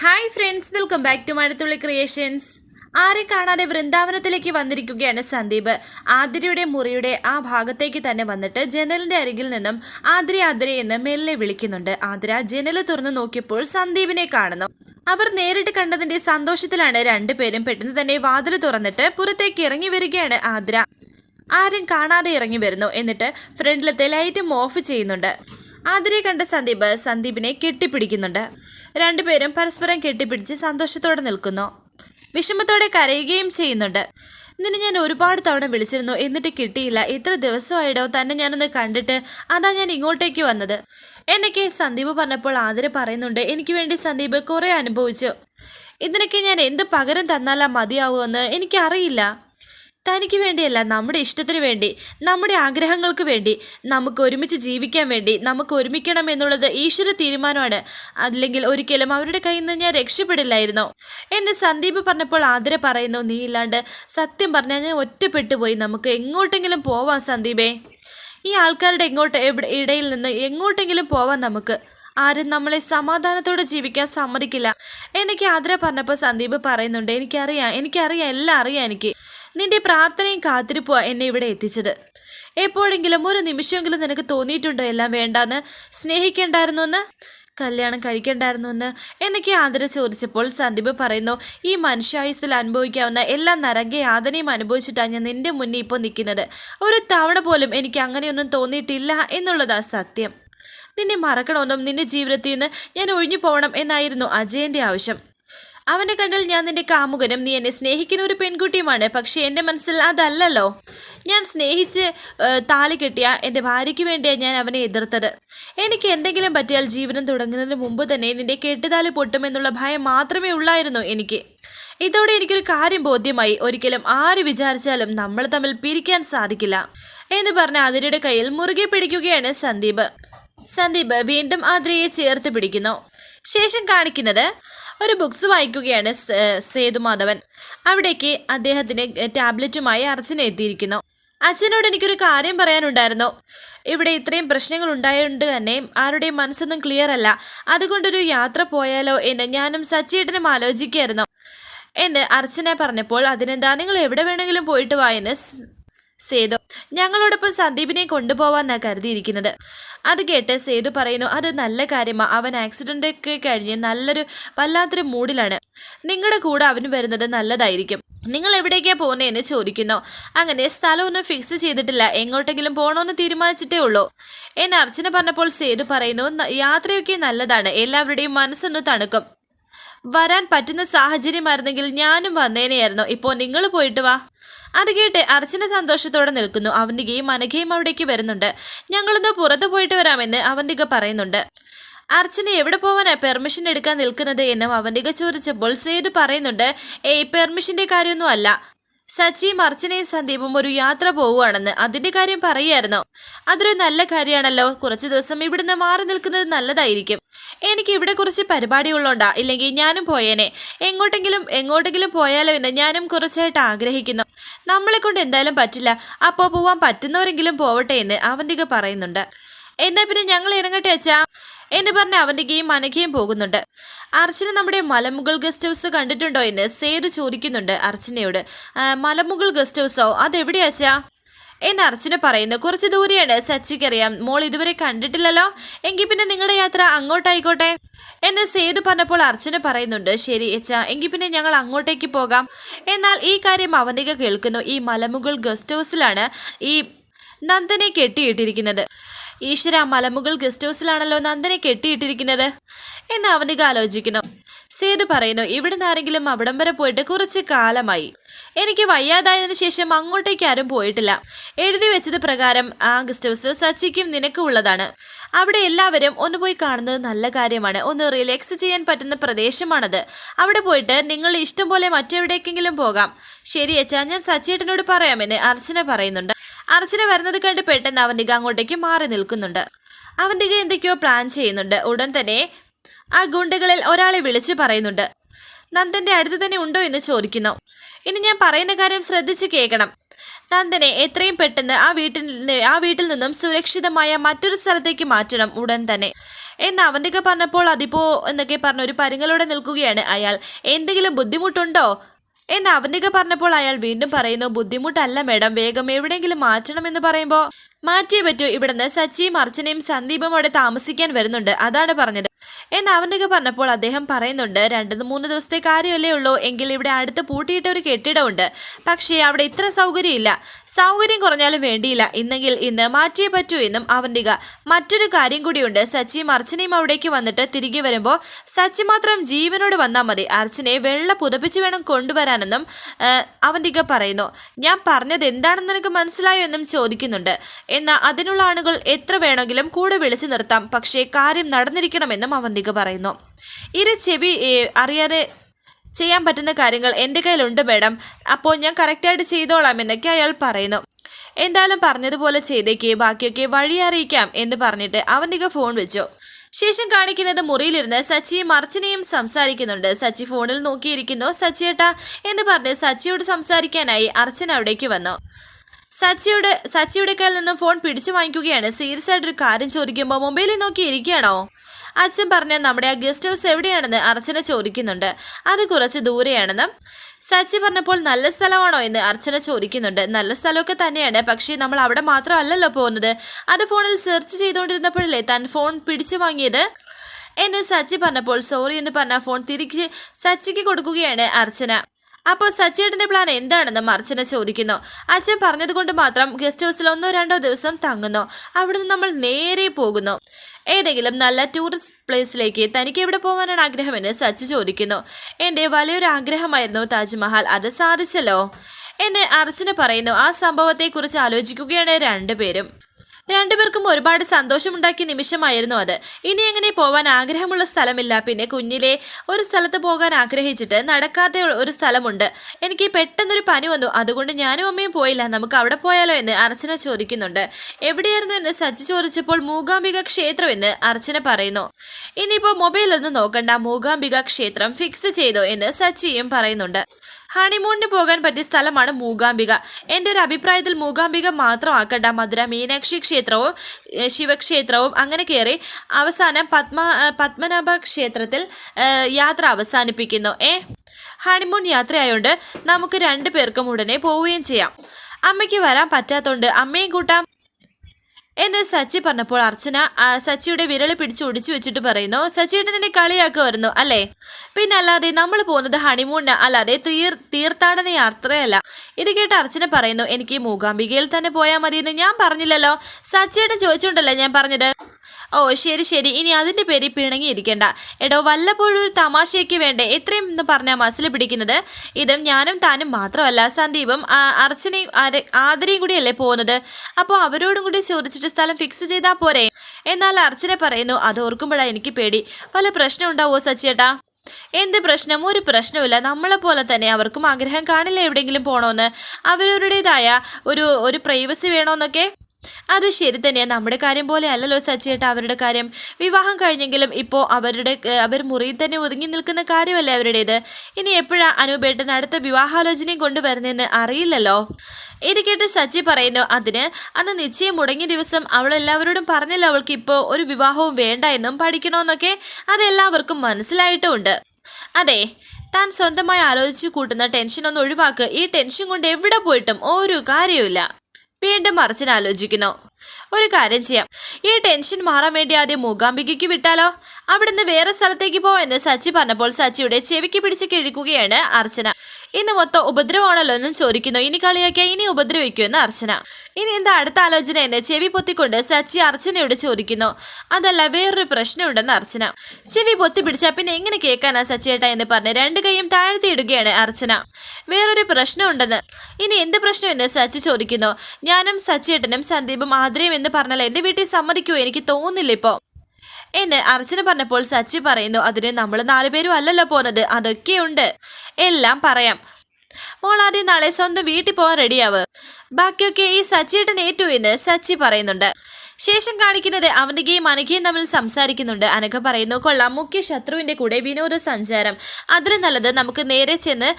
Hi friends welcome back to Mazhathulli creations ആരെ കാണാതെ വൃന്ദാവനത്തിലേക്ക് വന്നിരിക്കുകയാണ് സന്ദീപ്. ആതിരയുടെ മുറിയുടെ ആ ഭാഗത്തേക്ക് തന്നെ വന്നിട്ട് ജനലിന്റെ അരികിൽ നിന്നും ആതിര ആതിര എന്ന് മെല്ലെ വിളിക്കുന്നുണ്ട്. ആതിര ജനൽ തുറന്നു നോക്കിയപ്പോൾ സന്ദീപിനെ കാണുന്നു. അവർ നേരിട്ട് കണ്ടതിന്റെ സന്തോഷത്തിലാണ് രണ്ടുപേരും പെട്ടെന്ന് തന്നെ വാതിൽ തുറന്നിട്ട് പുറത്തേക്ക് ഇറങ്ങി വരികയാണ് ആതിര. ആരും കാണാതെ ഇറങ്ങി വരുന്നു. എന്നിട്ട് ഫ്രണ്ടിലത്തെ ലൈറ്റും ഓഫ് ചെയ്യുന്നുണ്ട്. ആതിരയെ കണ്ട സന്ദീപ് സന്ദീപിനെ കെട്ടിപ്പിടിക്കുന്നുണ്ട്. രണ്ടുപേരും പരസ്പരം കെട്ടിപ്പിടിച്ച് സന്തോഷത്തോടെ നിൽക്കുന്നു. വിഷമത്തോടെ കരയുകയും ചെയ്യുന്നുണ്ട്. നിന്നെ ഞാൻ ഒരുപാട് തവണ വിളിച്ചിരുന്നു എന്നിട്ട് കിട്ടിയില്ല. ഇത്ര ദിവസമായിടോ തന്നെ ഞാനൊന്ന് കണ്ടിട്ട് അതാ ഞാൻ ഇങ്ങോട്ടേക്ക് വന്നത്. എന്നൊക്കെ സന്ദീപ് പറഞ്ഞപ്പോൾ ആതിര പറയുന്നുണ്ട് എനിക്ക് വേണ്ടി സന്ദീപ് കുറേ അനുഭവിച്ചു. ഇതിനൊക്കെ ഞാൻ എന്ത് പകരം തന്നാലാ മതിയാവുമെന്ന് എനിക്കറിയില്ല. തനിക്ക് വേണ്ടിയല്ല നമ്മുടെ ഇഷ്ടത്തിന് വേണ്ടി നമ്മുടെ ആഗ്രഹങ്ങൾക്ക് വേണ്ടി നമുക്ക് ഒരുമിച്ച് ജീവിക്കാൻ വേണ്ടി നമുക്ക് ഒരുമിക്കണം എന്നുള്ളത് ഈശ്വര തീരുമാനമാണ്. അല്ലെങ്കിൽ ഒരിക്കലും അവരുടെ കയ്യിൽ നിന്ന് ഞാൻ രക്ഷപ്പെടില്ലായിരുന്നു. എന്നെ സന്ദീപ് പറഞ്ഞപ്പോൾ ആതിര പറയുന്നു നീ ഇല്ലാണ്ട് സത്യം പറഞ്ഞാൽ ഞാൻ ഒറ്റപ്പെട്ടു പോയി. നമുക്ക് എങ്ങോട്ടെങ്കിലും പോവാം സന്ദീപേ. ഈ ആൾക്കാരുടെ എങ്ങോട്ട് എവിടെ ഇടയിൽ നിന്ന് എങ്ങോട്ടെങ്കിലും പോവാം നമുക്ക്. ആരും നമ്മളെ സമാധാനത്തോടെ ജീവിക്കാൻ സമ്മതിക്കില്ല. എനിക്ക് ആതിര പറഞ്ഞപ്പോൾ സന്ദീപ് പറയുന്നുണ്ട് എനിക്കറിയാം എനിക്കറിയാം എല്ലാം അറിയാം എനിക്ക്. നിന്റെ പ്രാർത്ഥനയും കാത്തിരിപ്പുവാ എന്നെ ഇവിടെ എത്തിച്ചത്. എപ്പോഴെങ്കിലും ഒരു നിമിഷമെങ്കിലും നിനക്ക് തോന്നിയിട്ടുണ്ടോ എല്ലാം വേണ്ടാന്ന്? സ്നേഹിക്കേണ്ടായിരുന്നു എന്ന് കല്യാണം കഴിക്കണ്ടായിരുന്നു എന്ന് എന്നൊക്കെ ആദര ചോദിച്ചപ്പോൾ സന്ദീപ് പറയുന്നു ഈ മനുഷ്യായുസിൽ അനുഭവിക്കാവുന്ന എല്ലാ നരങ്ക യാതനയും അനുഭവിച്ചിട്ടാണ് ഞാൻ നിന്റെ മുന്നിൽ ഇപ്പോൾ നിൽക്കുന്നത്. ഒരു തവണ പോലും എനിക്ക് അങ്ങനെയൊന്നും തോന്നിയിട്ടില്ല എന്നുള്ളതാ സത്യം. നിന്നെ മറക്കണമെന്നും നിന്റെ ജീവിതത്തിൽ നിന്ന് ഞാൻ ഒഴിഞ്ഞു പോകണം എന്നായിരുന്നു അജയന്റെ ആവശ്യം. അവന്റെ കണ്ണിൽ ഞാൻ നിന്റെ കാമുകനും നീ എന്നെ സ്നേഹിക്കുന്ന ഒരു പെൺകുട്ടിയുമാണ്. പക്ഷേ എന്റെ മനസ്സിൽ അതല്ലല്ലോ. ഞാൻ സ്നേഹിച്ച് താലി കെട്ടിയ എന്റെ ഭാര്യയ്ക്ക് വേണ്ടിയാണ് ഞാൻ അവനെ എതിർത്തത്. എനിക്ക് എന്തെങ്കിലും പറ്റിയാൽ ജീവിതം തുടങ്ങുന്നതിന് മുമ്പ് തന്നെ നിന്റെ കെട്ടുതാലി പൊട്ടുമെന്നുള്ള ഭയം മാത്രമേ ഉള്ളായിരുന്നു എനിക്ക്. ഇതോടെ എനിക്കൊരു കാര്യം ബോധ്യമായി. ഒരിക്കലും ആര് വിചാരിച്ചാലും നമ്മൾ തമ്മിൽ പിരിക്കാൻ സാധിക്കില്ല. എന്ന് പറഞ്ഞ അതിരയുടെ കയ്യിൽ മുറുകെ പിടിക്കുകയാണ് സന്ദീപ്. സന്ദീപ് വീണ്ടും ആതിരയെ ചേർത്ത് പിടിക്കുന്നു. ശേഷം കാണിക്കുന്നത് ഒരു ബുക്സ് വായിക്കുകയാണ് സേതുമാധവൻ അവിടേക്ക് അദ്ദേഹത്തിന് ടാബ്ലറ്റുമായി അർച്ചന എത്തിയിരിക്കുന്നു. അച്ഛനോട് എനിക്കൊരു കാര്യം പറയാനുണ്ടായിരുന്നു. ഇവിടെ ഇത്രയും പ്രശ്നങ്ങൾ ഉണ്ടായതുകൊണ്ട് തന്നെ ആരുടെയും മനസ്സൊന്നും ക്ലിയർ അല്ല. അതുകൊണ്ടൊരു യാത്ര പോയാലോ എന്ന് ഞാനും സച്ചേട്ടനും ആലോചിക്കുകയായിരുന്നു എന്ന് അർച്ചന പറഞ്ഞപ്പോൾ അതിനെന്താ? നിങ്ങൾ എവിടെ വേണമെങ്കിലും പോയിട്ട് വായെന്ന് സേതു ഞങ്ങളോടൊപ്പം സന്ദീപിനെ കൊണ്ടുപോവാന്നാ കരുതിയിരിക്കുന്നത്. അത് കേട്ട് സേതു പറയുന്നു അത് നല്ല കാര്യമാ. അവൻ ആക്സിഡന്റ് ഒക്കെ കഴിഞ്ഞ് നല്ലൊരു വല്ലാത്തൊരു മൂഡിലാണ് നിങ്ങളുടെ കൂടെ അവന് വരുന്നത് നല്ലതായിരിക്കും. നിങ്ങൾ എവിടേക്കാ പോകുന്നതെന്ന് ചോദിക്കുന്നു. അങ്ങനെ സ്ഥലമൊന്നും ഫിക്സ് ചെയ്തിട്ടില്ല. എങ്ങോട്ടെങ്കിലും പോകണമെന്ന് തീരുമാനിച്ചിട്ടേ ഉള്ളൂ. എന്നെ അർച്ചന പറഞ്ഞപ്പോൾ സേതു പറയുന്നു യാത്രയൊക്കെ നല്ലതാണ്. എല്ലാവരുടെയും മനസ്സൊന്ന് തണുക്കും. വരാൻ പറ്റുന്ന സാഹചര്യമായിരുന്നെങ്കിൽ ഞാനും വന്നേനെയായിരുന്നു. ഇപ്പോൾ നിങ്ങൾ പോയിട്ട് വാ. അത് കേട്ട് അർച്ചന സന്തോഷത്തോടെ നിൽക്കുന്നു. അവന്തികയും അനഘയും അവിടേക്ക് വരുന്നുണ്ട്. ഞങ്ങളൊന്ന് പുറത്തു പോയിട്ട് വരാമെന്ന് അവന്തിക പറയുന്നുണ്ട്. അർച്ചന എവിടെ പോവാനാ പെർമിഷൻ എടുക്കാൻ നിൽക്കുന്നത് എന്നും അവന്തിക ചോദിച്ചപ്പോൾ സേതു പറയുന്നുണ്ട് ഏയ് പെർമിഷന്റെ കാര്യമൊന്നും അല്ല. സച്ചിയും അർച്ചനയും സന്ദീപും ഒരു യാത്ര പോവുകയാണെന്ന് അതിന്റെ കാര്യം പറയായിരുന്നു അതൊരു നല്ല കാര്യമാണല്ലോ. കുറച്ച് ദിവസം ഇവിടുന്ന് മാറി നിൽക്കുന്നത് നല്ലതായിരിക്കും. എനിക്ക് ഇവിടെ കുറച്ച് പരിപാടി ഉള്ളോണ്ടാ. ഇല്ലെങ്കിൽ ഞാനും പോയേനെ. എങ്ങോട്ടെങ്കിലും എങ്ങോട്ടെങ്കിലും പോയാലോ എന്ന് ഞാനും കുറച്ചായിട്ട് ആഗ്രഹിക്കുന്നു. നമ്മളെ കൊണ്ട് എന്തായാലും പറ്റില്ല. അപ്പോൾ പോവാൻ പറ്റുന്നവരെങ്കിലും പോവട്ടെ എന്ന് അവന്തിക പറയുന്നുണ്ട്. എന്നാ പിന്നെ ഞങ്ങൾ ഇറങ്ങട്ടെ അച്ഛാ? എന്ന് പറഞ്ഞ് ഗെയിം അനഘയും പോകുന്നുണ്ട്. അർച്ചന നമ്മുടെ മലമുകൾ ഗസ്റ്റ് ഹൗസ് കണ്ടിട്ടുണ്ടോ എന്ന് സേര് ചോദിക്കുന്നുണ്ട് അർച്ചനയോട്. മലമുകൾ ഗസ്റ്റ് ഹൗസോ അതെവിടെയാച്ചാ എന്ന് അർച്ചന പറയുന്നു. കുറച്ച് ദൂരെയാണ്. സച്ചിക്കറിയാം മോൾ ഇതുവരെ കണ്ടിട്ടില്ലല്ലോ. എങ്കിൽ പിന്നെ നിങ്ങളുടെ യാത്ര അങ്ങോട്ടായിക്കോട്ടെ? എന്ന് സേതു പറഞ്ഞപ്പോൾ അർച്ചന പറയുന്നുണ്ട്. ശരി അച്ചാ എങ്കിൽ പിന്നെ ഞങ്ങൾ അങ്ങോട്ടേക്ക് പോകാം. എന്നാൽ ഈ കാര്യം അവന്തിക കേൾക്കുന്നു. ഈ മലമുകൾ ഗസ്റ്റ് ഹൗസിലാണ് ഈ നന്ദനെ കെട്ടിയിട്ടിരിക്കുന്നത്. ഈശ്വര മലമുകൾ ഗസ്റ്റ് ഹൗസിലാണല്ലോ നന്ദനെ കെട്ടിയിട്ടിരിക്കുന്നത്. എന്ന് അവനിക ആലോചിക്കുന്നു. സേതു പറയുന്നു ഇവിടുന്ന് ആരെങ്കിലും അവിടം വരെ പോയിട്ട് കുറച്ച് കാലമായി. എനിക്ക് വയ്യാതായതിനു ശേഷം അങ്ങോട്ടേക്ക് ആരും പോയിട്ടില്ല. എഴുതി വെച്ചത് പ്രകാരം ആ ഗസ്റ്റ് ഹൗസ് സച്ചിക്കും നിനക്കും ഉള്ളതാണ്. അവിടെ എല്ലാവരും ഒന്ന് പോയി കാണുന്നത് നല്ല കാര്യമാണ്. ഒന്ന് റിലാക്സ് ചെയ്യാൻ പറ്റുന്ന പ്രദേശമാണത്. അവിടെ പോയിട്ട് നിങ്ങൾ ഇഷ്ടം പോലെ മറ്റെവിടേക്കെങ്കിലും പോകാം. ശരി അച്ഛാ ഞാൻ സച്ചിയേട്ടനോട് പറയാമെന്ന് അർച്ചന പറയുന്നുണ്ട്. അർച്ചന വരുന്നത് കണ്ട് പെട്ടെന്ന് അവന്തിക അങ്ങോട്ടേക്ക് മാറി നിൽക്കുന്നുണ്ട്. അവന്തിക എന്തൊക്കെയോ പ്ലാൻ ചെയ്യുന്നുണ്ട്. ഉടൻ തന്നെ ആ ഗുണ്ടകളിൽ ഒരാളെ വിളിച്ചു പറയുന്നുണ്ട്. നന്ദന്റെ അടുത്ത് തന്നെ ഉണ്ടോ എന്ന് ചോദിക്കുന്നു. ഇനി ഞാൻ പറയുന്ന കാര്യം ശ്രദ്ധിച്ച് കേൾക്കണം. നന്ദനെ എത്രയും പെട്ടെന്ന് ആ വീട്ടിൽ ആ വീട്ടിൽ നിന്നും സുരക്ഷിതമായ മറ്റൊരു സ്ഥലത്തേക്ക് മാറ്റണം ഉടൻ തന്നെ. എന്ന് അവന്തിക പറഞ്ഞപ്പോൾ അതിപ്പോ എന്നൊക്കെ പറഞ്ഞ ഒരു പരുങ്ങലോടെ നിൽക്കുകയാണ് അയാൾ. എന്തെങ്കിലും ബുദ്ധിമുട്ടുണ്ടോ? എന്ന് അവന്തിക പറഞ്ഞപ്പോൾ അയാൾ വീണ്ടും പറയുന്നു ബുദ്ധിമുട്ടല്ല മേഡം വേഗം എവിടെയെങ്കിലും മാറ്റണമെന്ന് പറയുമ്പോൾ മാറ്റിയേ പറ്റൂ ഇവിടുന്ന് സച്ചിയും അർച്ചനയും സന്ദീപും അവിടെ താമസിക്കാൻ വരുന്നുണ്ട് അതാണ് പറഞ്ഞത്. എന്ന് അവനൊക്കെ പറഞ്ഞപ്പോൾ അദ്ദേഹം പറയുന്നുണ്ട് രണ്ട് മൂന്ന് ദിവസത്തെ കാര്യമല്ലേ ഉള്ളൂ എങ്കിൽ ഇവിടെ അടുത്ത് പൂട്ടിയിട്ട ഒരു കെട്ടിടമുണ്ട്. പക്ഷേ അവിടെ ഇത്ര സൗകര്യമില്ല. സൗകര്യം കുറഞ്ഞാലും വേണ്ടിയില്ല. ഇന്നെങ്കിൽ ഇന്ന് മാറ്റിയേ പറ്റൂ എന്നും അവന്തിക. മറ്റൊരു കാര്യം കൂടിയുണ്ട്. സച്ചിയും അർച്ചനയും അവിടേക്ക് വന്നിട്ട് തിരികെ വരുമ്പോൾ സച്ചി മാത്രം ജീവനോട് വന്നാൽ മതി. അർച്ചനയെ വെള്ള പുതപ്പിച്ച് വേണം കൊണ്ടുവരാനെന്നും അവന്തിക പറയുന്നു. ഞാൻ പറഞ്ഞത് എന്താണെന്ന് നിനക്ക് മനസ്സിലായോ എന്നും ചോദിക്കുന്നുണ്ട്. എന്നാൽ അതിനുള്ള ആളുകൾ എത്ര വേണമെങ്കിലും കൂടെ വിളിച്ചു നിർത്താം. പക്ഷേ കാര്യം നടന്നിരിക്കണമെന്നും അവന്തിക പറയുന്നു. ഇരു ചെവി അറിയാതെ ചെയ്യാൻ പറ്റുന്ന കാര്യങ്ങൾ എന്റെ കയ്യിലുണ്ട് മേഡം. അപ്പോൾ ഞാൻ കറക്റ്റായിട്ട് ചെയ്തോളാം എന്നൊക്കെ അയാൾ പറയുന്നു. എന്തായാലും പറഞ്ഞതുപോലെ ചെയ്തേക്ക് ബാക്കിയൊക്കെ വഴി അറിയിക്കാം എന്ന് പറഞ്ഞിട്ട് അവന്റെ ഫോൺ വെച്ചു. ശേഷം കാണിക്കുന്നത് മുറിയിലിരുന്ന് സച്ചിയും അർച്ചനയും സംസാരിക്കുന്നുണ്ട്. സച്ചി ഫോണിൽ നോക്കിയിരിക്കുന്നു. സച്ചിയേട്ടാ എന്ന് പറഞ്ഞ് സച്ചിയോട് സംസാരിക്കാനായി അർച്ചന അവിടേക്ക് വന്നു. സച്ചിയുടെ സച്ചിയുടെ കയ്യിൽ നിന്നും ഫോൺ പിടിച്ചു വാങ്ങിക്കുകയാണ്. സീരിയസ് ആയിട്ടൊരു കാര്യം ചോദിക്കുമ്പോൾ മൊബൈലിൽ നോക്കി ഇരിക്കുകയാണോ അച്ഛൻ പറഞ്ഞ നമ്മുടെ ആ ഗസ്റ്റ് ഹൗസ് എവിടെയാണെന്ന് അർച്ചന ചോദിക്കുന്നുണ്ട്. അത് കുറച്ച് ദൂരെയാണെന്ന്. സച്ചി പറഞ്ഞപ്പോൾ നല്ല സ്ഥലമാണോ എന്ന് അർച്ചന ചോദിക്കുന്നുണ്ട്. നല്ല സ്ഥലമൊക്കെ തന്നെയാണ് പക്ഷേ നമ്മൾ അവിടെ മാത്രമല്ലല്ലോ പോകുന്നത്. അത് ഫോണിൽ സെർച്ച് ചെയ്തുകൊണ്ടിരുന്നപ്പോഴല്ലേ താൻ ഫോൺ പിടിച്ചു വാങ്ങിയത്? എന്ന് സച്ചി പറഞ്ഞപ്പോൾ സോറി എന്ന് പറഞ്ഞ ഫോൺ തിരിച്ച് സച്ചിക്ക് കൊടുക്കുകയാണ് അർച്ചന. അപ്പോൾ സച്ചിയേട്ടന്റെ പ്ലാൻ എന്താണെന്നും അർച്ചന ചോദിക്കുന്നു. അച്ഛൻ പറഞ്ഞതുകൊണ്ട് മാത്രം ഗസ്റ്റ് ഹൗസിൽ ഒന്നോ രണ്ടോ ദിവസം തങ്ങുന്നു. അവിടുന്ന് നമ്മൾ നേരെ പോകുന്നു. ഏതെങ്കിലും നല്ല ടൂറിസ്റ്റ് പ്ലേസിലേക്ക് തനിക്ക് എവിടെ പോകാനാണ് ആഗ്രഹമെന്ന് സച്ചി ചോദിക്കുന്നു. എന്റെ വലിയൊരു ആഗ്രഹമായിരുന്നു താജ്മഹൽ. അത് സാധിച്ചല്ലോ. എന്നെ അർച്ചന പറയുന്നു ആ സംഭവത്തെക്കുറിച്ച് ആലോചിക്കുകയാണ് രണ്ടുപേരും. രണ്ടുപേർക്കും ഒരുപാട് സന്തോഷമുണ്ടാക്കിയ നിമിഷമായിരുന്നു അത്. ഇനി എങ്ങനെ പോവാൻ ആഗ്രഹമുള്ള സ്ഥലമില്ല. പിന്നെ കുഞ്ഞിലെ ഒരു സ്ഥലത്ത് പോകാൻ ആഗ്രഹിച്ചിട്ട് നടക്കാത്ത ഒരു സ്ഥലമുണ്ട്. എനിക്ക് പെട്ടെന്നൊരു പനി വന്നു. അതുകൊണ്ട് ഞാനും അമ്മയും പോയില്ല. നമുക്ക് അവിടെ പോയാലോ എന്ന് അർച്ചന ചോദിക്കുന്നുണ്ട്. എവിടെയായിരുന്നു എന്ന് സച്ചി ചോദിച്ചപ്പോൾ മൂകാംബിക ക്ഷേത്രം എന്ന് അർച്ചന പറയുന്നു. ഇനിയിപ്പോൾ മൊബൈലൊന്നും നോക്കണ്ട. മൂകാംബിക ക്ഷേത്രം ഫിക്സ് ചെയ്തോ എന്ന് സച്ചിയും പറയുന്നുണ്ട്. ഹണിമൂണിന് പോകാൻ പറ്റിയ സ്ഥലമാണ് മൂകാംബിക. എന്റെ ഒരു അഭിപ്രായത്തിൽ മൂകാംബിക മാത്രമാക്കണ്ട. മധുര മീനാക്ഷി ക്ഷേത്രവും ശിവക്ഷേത്രവും അങ്ങനെ കയറി അവസാനം പത്മ പത്മനാഭ ക്ഷേത്രത്തിൽ യാത്ര അവസാനിപ്പിക്കുന്നു. ഏ ഹണിമൂൺ യാത്രയായോണ്ട് നമുക്ക് രണ്ടു പേർക്കും ഉടനെ പോവുകയും ചെയ്യാം. അമ്മയ്ക്ക് വരാൻ പറ്റാത്തതുകൊണ്ട് അമ്മയും കൂട്ടാം എന്ന് സച്ചി പറഞ്ഞപ്പോൾ അർച്ചന സച്ചിയുടെ വിരൽ പിടിച്ച് ഒടിച്ചു വെച്ചിട്ട് പറയുന്നു സച്ചിയുടെ നിന്നെ വരുന്നു അല്ലേ? പിന്നെ അല്ലാതെ നമ്മൾ പോകുന്നത് ഹണിമൂണിന് അല്ലാതെ തീർ തീർത്ഥാടന യാത്രയല്ല. ഇത് കേട്ട് അർച്ചന പറയുന്നു എനിക്ക് മൂകാംബികയിൽ തന്നെ പോയാൽ മതിയെന്ന് ഞാൻ പറഞ്ഞില്ലല്ലോ. സച്ചിയുടെ ചോദിച്ചുകൊണ്ടല്ലേ ഞാൻ പറഞ്ഞത്? ഓ ശരി ശരി. ഇനി അതിന്റെ പേരിൽ പിണങ്ങിയിരിക്കേണ്ട. എടോ വല്ലപ്പോഴും ഒരു തമാശയ്ക്ക് വേണ്ടേ? എത്രയും എന്ന് പറഞ്ഞാൽ മസിൽ പിടിക്കുന്നത്? ഇതും ഞാനും താനും മാത്രമല്ല. സന്ദീപും അർച്ചനയും ആദരയും കൂടിയല്ലേ പോകുന്നത്? അപ്പോൾ അവരോടും കൂടി ചോദിച്ചിട്ട് സ്ഥലം ഫിക്സ് ചെയ്താൽ പോരെ. എന്നാൽ അർച്ചന പറയുന്നു അത് ഓർക്കുമ്പോഴാണ് എനിക്ക് പേടി. പല പ്രശ്നം ഉണ്ടാവുമോ സച്ചിയേട്ടാ? എന്ത് പ്രശ്നം? ഒരു പ്രശ്നവുമില്ല. നമ്മളെ പോലെ തന്നെ അവർക്കും ആഗ്രഹം കാണില്ല എവിടെയെങ്കിലും പോകണമെന്ന് അവരവരുടേതായ ഒരു ഒരു പ്രൈവസി വേണമെന്നൊക്കെ അത് ശരി തന്നെ. നമ്മുടെ കാര്യം പോലെ അല്ലല്ലോ സച്ചിയേട്ട അവരുടെ കാര്യം. വിവാഹം കഴിഞ്ഞെങ്കിലും ഇപ്പോൾ അവരുടെ അവർ മുറിയിൽ തന്നെ ഒതുങ്ങി നിൽക്കുന്ന കാര്യമല്ലേ അവരുടേത്? ഇനി എപ്പോഴാണ് അനൂപേട്ടൻ അടുത്ത വിവാഹാലോചനയും കൊണ്ടുവരുന്നതെന്ന് അറിയില്ലല്ലോ? ഇത് കേട്ട് സച്ചി പറയുന്നു അതിന് അന്ന് നിശ്ചയം മുടങ്ങിയ ദിവസം അവൾ എല്ലാവരോടും പറഞ്ഞല്ലോ അവൾക്ക് ഇപ്പോൾ ഒരു വിവാഹവും വേണ്ട എന്നും പഠിക്കണമെന്നൊക്കെ അതെല്ലാവർക്കും മനസ്സിലായിട്ടുമുണ്ട്. അതെ താൻ സ്വന്തമായി ആലോചിച്ച് കൂട്ടുന്ന ടെൻഷൻ ഒന്ന് ഒഴിവാക്ക്. ഈ ടെൻഷൻ കൊണ്ട് എവിടെ പോയിട്ടും ഒരു കാര്യവുമില്ല. വീണ്ടും മറിച്ചിന് ആലോചിക്കുന്നു ഒരു കാര്യം ചെയ്യാം. ഈ ടെൻഷൻ മാറാൻ വേണ്ടി ആദ്യം മൂകാംബികയ്ക്ക് വിട്ടാലോ? അവിടുന്ന് വേറെ സ്ഥലത്തേക്ക് പോവെന്ന് സച്ചി പറഞ്ഞപ്പോൾ സച്ചിയുടെ ചെവിക്ക് പിടിച്ച് കിഴിക്കുകയാണ് അർച്ചന. ഇന്ന് മൊത്തം ഉപദ്രവമാണല്ലോ എന്നും ചോദിക്കുന്നു. ഇനി കളിയാക്കിയാൽ ഇനി ഉപദ്രവിക്കുമെന്ന് അർച്ചന. ഇനി എന്താ അടുത്ത ആലോചന എന്ന് ചെവി പൊത്തിക്കൊണ്ട് സച്ചി അർച്ചനയോട് ചോദിക്കുന്നു. അതല്ല വേറൊരു പ്രശ്നമുണ്ടെന്ന് അർച്ചന. ചെവി പൊത്തി പിടിച്ചാൽ പിന്നെ എങ്ങനെ കേൾക്കാനാ സച്ചിയേട്ട എന്ന് പറഞ്ഞ് രണ്ട് കൈയും താഴ്ത്തിയിടുകയാണ് അർച്ചന. വേറൊരു പ്രശ്നമുണ്ടെന്ന്. ഇനി എന്ത് പ്രശ്നം എന്ന് സച്ചി ചോദിക്കുന്നു. ഞാനും സച്ചിയേട്ടനും സന്ദീപും ആദ്രയും എന്ന് പറഞ്ഞാൽ എന്റെ വീട്ടിൽ സമ്മതിക്കുമോ എനിക്ക് തോന്നുന്നില്ല ഇപ്പോൾ എന്ന് അർച്ചന പറഞ്ഞപ്പോൾ സച്ചി പറയുന്നു അതിന് നമ്മൾ നാലുപേരും അല്ലല്ലോ പോകുന്നത് അതൊക്കെയുണ്ട്. എല്ലാം പറയാം. മോൾ ആദ്യം നാളെ സ്വന്തം വീട്ടിൽ പോകാൻ റെഡിയാവ് ബാക്കിയൊക്കെ ഈ സച്ചിയേട്ടൻ ഏറ്റു എന്ന് സച്ചി പറയുന്നുണ്ട്. ശേഷം കാണിക്കുന്നത് അവന്തികയും അനഘയും തമ്മിൽ സംസാരിക്കുന്നുണ്ട്. അനഘ പറയുന്നു കൊള്ളാം മുഖ്യ ശത്രുവിന്റെ കൂടെ വിനോദസഞ്ചാരം. അതിന് നല്ലത് നമുക്ക് നേരെ ചെന്ന്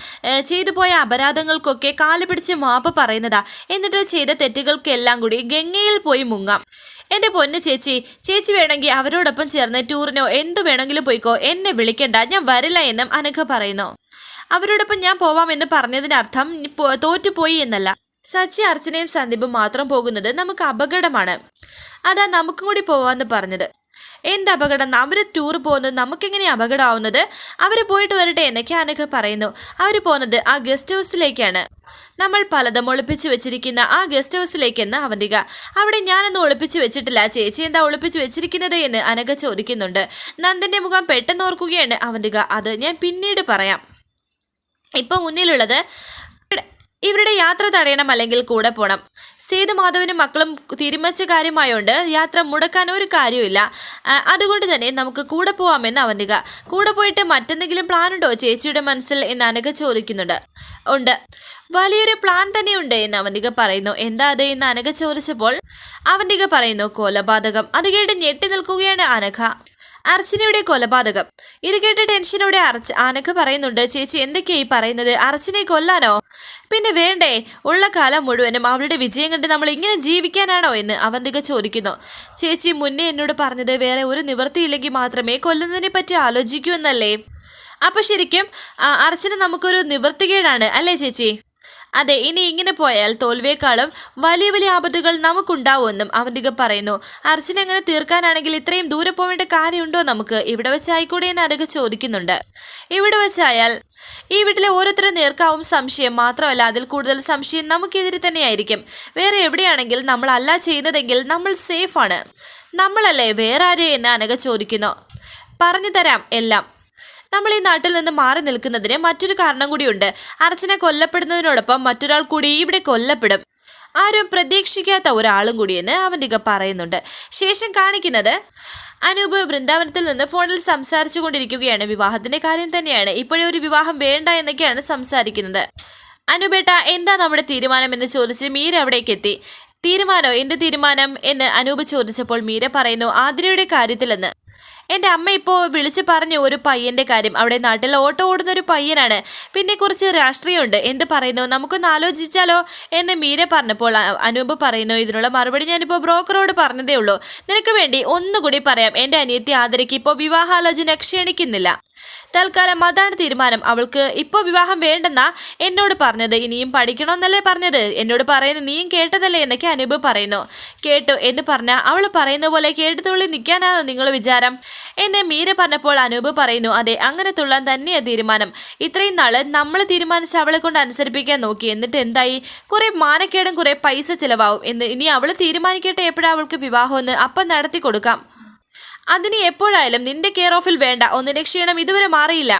ചെയ്തു പോയ അപരാധങ്ങൾക്കൊക്കെ കാൽ പിടിച്ച് മാപ്പ് പറയുന്നതാ. എന്നിട്ട് ചെയ്ത തെറ്റുകൾക്കെല്ലാം കൂടി ഗംഗയിൽ പോയി മുങ്ങാം. എന്റെ പൊന്ന് ചേച്ചി ചേച്ചി വേണമെങ്കിൽ അവരോടൊപ്പം ചേർന്ന് ടൂറിനോ എന്തു വേണമെങ്കിലും പോയിക്കോ. എന്നെ വിളിക്കണ്ട ഞാൻ വരില്ല എന്നും അനഘ പറയുന്നു. അവരോടൊപ്പം ഞാൻ പോവാമെന്ന് പറഞ്ഞതിനർത്ഥം തോറ്റുപോയി എന്നല്ല. സച്ചി അർച്ചനയും സന്ദീപും മാത്രം പോകുന്നത് നമുക്ക് അപകടമാണ്. അതാ നമുക്കും കൂടി പോവാന്ന് പറഞ്ഞത്. എന്ത് അപകടം? അവർ ടൂർ പോകുന്നത് നമുക്കെങ്ങനെ അപകടമാവുന്നത്? അവർ പോയിട്ട് വരട്ടെ എന്നൊക്കെ അനഘ പറയുന്നു. അവർ പോകുന്നത് ആ ഗസ്റ്റ് ഹൗസിലേക്കാണ് നമ്മൾ പലതും ഒളിപ്പിച്ച് വെച്ചിരിക്കുന്ന ആ ഗസ്റ്റ് ഹൗസിലേക്ക് എന്ന് അവന്തിക. അവിടെ ഞാനൊന്നും ഒളിപ്പിച്ച് വെച്ചിട്ടില്ല. ചേച്ചി എന്താ ഒളിപ്പിച്ച് വെച്ചിരിക്കുന്നത് എന്ന് അനഘ ചോദിക്കുന്നുണ്ട്. നന്ദന്റെ മുഖം പെട്ടെന്ന് ഓർക്കുകയാണ് അവന്തിക. അത് ഞാൻ പിന്നീട് പറയാം. ഇപ്പൊ മുന്നിലുള്ളത് ഇവരുടെ- യാത്ര തടയണം അല്ലെങ്കിൽ കൂടെ പോണം. സേതുമാധവനും മക്കളും തീരുമാനിച്ച കാര്യമായോണ്ട് യാത്ര മുടക്കാൻ ഒരു കാര്യമില്ല അതുകൊണ്ട് തന്നെ നമുക്ക് കൂടെ പോവാമെന്ന് അവന്തിക കൂടെ പോയിട്ട് മറ്റെന്തെങ്കിലും പ്ലാൻ ഉണ്ടോ ചേച്ചിയുടെ മനസ്സിൽ എന്ന് അനഘ ചോദിക്കുന്നുണ്ട്. ഉണ്ട്. വലിയൊരു പ്ലാൻ തന്നെയുണ്ട് എന്ന് അവന്തിക പറയുന്നു. എന്താ അത് എന്ന് അനഘ ചോദിച്ചപ്പോൾ അവന്തിക പറയുന്നു കൊലപാതകം. അത് കേട്ട് ഞെട്ടി നിൽക്കുകയാണ് അനഘ. അർച്ചനയുടെ കൊലപാതകം. ഇത് കേട്ട് ടെൻഷനോടെ അർച്ച ആനക്ക് പറയുന്നുണ്ട് ചേച്ചി എന്തൊക്കെയായി പറയുന്നത്? അർച്ചനെ കൊല്ലാനോ? പിന്നെ വേണ്ടേ ഉള്ള കാലം മുഴുവനും അവളുടെ വിജയം കണ്ട് നമ്മൾ ഇങ്ങനെ ജീവിക്കാനാണോ? എന്ന് അവന്തിക ചോദിക്കുന്നു. ചേച്ചി മുന്നേ എന്നോട് പറഞ്ഞത് വേറെ ഒരു നിവൃത്തിയില്ലെങ്കിൽ മാത്രമേ കൊല്ലുന്നതിനെ പറ്റി ആലോചിക്കൂ എന്നല്ലേ? അപ്പൊ ശരിക്കും അർച്ചന നമുക്കൊരു നിവൃത്തികേടാണ് അല്ലേ ചേച്ചി? അതെ ഇനി ഇങ്ങനെ പോയാൽ തോൽവിയേക്കാളും വലിയ വലിയ ആപത്തുകൾ നമുക്കുണ്ടാവുമെന്നും അവന്തിക പറയുന്നു. അർച്ചന അങ്ങനെ തീർക്കാനാണെങ്കിൽ ഇത്രയും ദൂരെ പോവേണ്ട കാര്യമുണ്ടോ നമുക്ക്? ഇവിടെ വെച്ചായിക്കൂടെ എന്ന് അരക ചോദിക്കുന്നുണ്ട്. ഇവിടെ വെച്ചായാൽ ഈ വീട്ടിലെ ഓരോരുത്തരും നേർക്കാവും സംശയം മാത്രമല്ല അതിൽ കൂടുതൽ സംശയം നമുക്കെതിരെ തന്നെയായിരിക്കും. വേറെ എവിടെയാണെങ്കിൽ നമ്മൾ അല്ല ചെയ്യുന്നതെങ്കിൽ നമ്മൾ സേഫാണ്. നമ്മളല്ലേ വേറെ ആരെ എന്ന് അനഘ ചോദിക്കുന്നു. പറഞ്ഞു തരാം എല്ലാം. നമ്മൾ ഈ നാട്ടിൽ നിന്ന് മാറി നിൽക്കുന്നതിന് മറ്റൊരു കാരണം കൂടിയുണ്ട്. അർച്ചന കൊല്ലപ്പെടുന്നതിനോടൊപ്പം മറ്റൊരാൾ കൂടി ഇവിടെ കൊല്ലപ്പെടും. ആരും പ്രതീക്ഷിക്കാത്ത ഒരാളും കൂടിയെന്ന് അവന്തിക പറയുന്നുണ്ട്. ശേഷം കാണിക്കുന്നത് അനൂപ് വൃന്ദാവനത്തിൽ നിന്ന് ഫോണിൽ സംസാരിച്ചു കൊണ്ടിരിക്കുകയാണ്. വിവാഹത്തിന്റെ കാര്യം തന്നെയാണ്. ഇപ്പോഴേ ഒരു വിവാഹം വേണ്ട എന്നൊക്കെയാണ് സംസാരിക്കുന്നത്. അനുപേട്ട എന്താ നമ്മുടെ തീരുമാനം എന്ന് ചോദിച്ച് മീര അവിടേക്ക് എത്തി. തീരുമാനോ? എന്റെ തീരുമാനം? എന്ന് അനൂപ് ചോദിച്ചപ്പോൾ മീര പറയുന്നു ആതിരയുടെ കാര്യത്തിലെന്ന്. എന്റെ അമ്മ ഇപ്പോൾ വിളിച്ചു പറഞ്ഞു ഒരു പയ്യന്റെ കാര്യം. അവിടെ നാട്ടിൽ ഓട്ടോ ഓടുന്ന ഒരു പയ്യനാണ്. പിന്നെ കുറച്ച് രാഷ്ട്രീയമുണ്ട്. എന്ത് പറയുന്നു? നമുക്കൊന്ന് ആലോചിച്ചാലോ? എന്ന് മീര പറഞ്ഞപ്പോൾ അനൂപ് പറയുന്നു ഇതിനുള്ള മറുപടി ഞാനിപ്പോൾ ബ്രോക്കറോട് പറഞ്ഞതേ ഉള്ളൂ. നിനക്ക് വേണ്ടി ഒന്നുകൂടി പറയാം. എന്റെ അനിയത്തി ആദരയ്ക്ക് ഇപ്പോൾ വിവാഹാലോചന ക്ഷണിക്കുന്നില്ല. തൽക്കാലം അതാണ് തീരുമാനം. അവൾക്ക് ഇപ്പോൾ വിവാഹം വേണ്ടെന്നാ എന്നോട് പറഞ്ഞത്. ഇനിയും പഠിക്കണമെന്നല്ലേ പറഞ്ഞത്. എന്നോട് പറയുന്നത് നീയും കേട്ടതല്ലേ എന്നൊക്കെ അനൂപ് പറയുന്നു. കേട്ടു എന്ന് പറഞ്ഞാൽ അവൾ പറയുന്ന പോലെ കേട്ടതുള്ളിൽ നിൽക്കാനാണോ നിങ്ങൾ വിചാരം? എന്നെ മീര പറഞ്ഞപ്പോൾ അനൂപ് പറയുന്നു അതെ അങ്ങനെ തുള്ളാൻ തന്നെയാണ് തീരുമാനം. ഇത്രയും നാൾ നമ്മൾ തീരുമാനിച്ച് അവളെ കൊണ്ട് അനുസരിപ്പിക്കാൻ നോക്കി. എന്നിട്ട് എന്തായി? കുറേ മാനക്കേടും കുറേ പൈസ ചിലവാകും. എന്ന് ഇനി അവൾ തീരുമാനിക്കട്ടെ? എപ്പോഴാണ് അവൾക്ക് വിവാഹമെന്ന് അപ്പം നടത്തി കൊടുക്കാം അതിന് എപ്പോഴായാലും നിന്റെ കെയർ ഓഫിൽ വേണ്ട. ഒന്നിന്റെ ക്ഷീണം ഇതുവരെ മാറിയില്ല.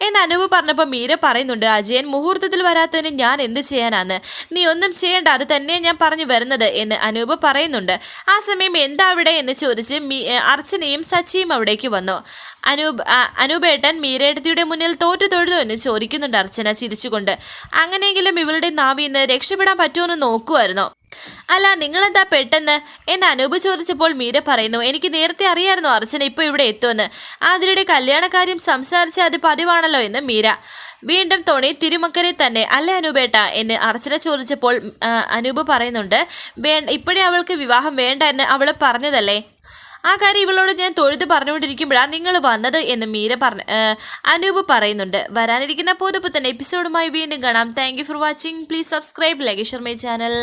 എന്ന് അനൂപ് പറഞ്ഞപ്പോൾ മീര പറയുന്നുണ്ട് അജയൻ മുഹൂർത്തത്തിൽ വരാത്തതിന് ഞാൻ എന്ത് ചെയ്യാനാണ്? നീ ഒന്നും ചെയ്യേണ്ട അത് തന്നെയാണ് ഞാൻ പറഞ്ഞു വരുന്നത് എന്ന് അനൂപ് പറയുന്നുണ്ട്. ആ സമയം എന്താ അവിടെ എന്ന് ചോദിച്ച് മീ അർച്ചനയും സച്ചിയും അവിടേക്ക് വന്നു. അനൂപ് അനൂപേട്ടൻ മീരേട്ടത്തിയുടെ മുന്നിൽ തോറ്റു തൊഴുതു എന്ന് ചോദിക്കുന്നുണ്ട് അർച്ചന ചിരിച്ചുകൊണ്ട്. അങ്ങനെയെങ്കിലും ഇവളുടെ നാവിന്ന് രക്ഷപ്പെടാൻ പറ്റുമെന്ന് നോക്കുമായിരുന്നോ അല്ല നിങ്ങളെന്താ പെട്ടെന്ന്? എന്ന് അനൂപ് ചോദിച്ചപ്പോൾ മീര പറയുന്നു എനിക്ക് നേരത്തെ അറിയായിരുന്നു അർച്ചന ഇപ്പോൾ ഇവിടെ എത്തുമെന്ന്. ആതിരയുടെ കല്യാണകാര്യം സംസാരിച്ച അത് പതിവാണല്ലോ എന്ന് മീര. വീണ്ടും തോണി തിരുമക്കരെ തന്നെ അല്ലേ അനൂപേട്ട? എന്ന് അർച്ചന ചോദിച്ചപ്പോൾ അനൂപ് പറയുന്നുണ്ട് വേ ഇപ്പോഴേ അവൾക്ക് വിവാഹം വേണ്ട എന്ന് അവൾ പറഞ്ഞതല്ലേ? ആ കാര്യം ഇവളോട് ഞാൻ തൊഴുത് പറഞ്ഞുകൊണ്ടിരിക്കുമ്പോഴാണ് നിങ്ങൾ വന്നത് എന്ന് മീര പറഞ്ഞ അനൂപ് പറയുന്നുണ്ട്. വരാനിരിക്കുന്ന പോതപ്പ് തന്നെ എപ്പിസോഡുമായി വീണ്ടും കാണാം. Thank for watching please subscribe like share my channel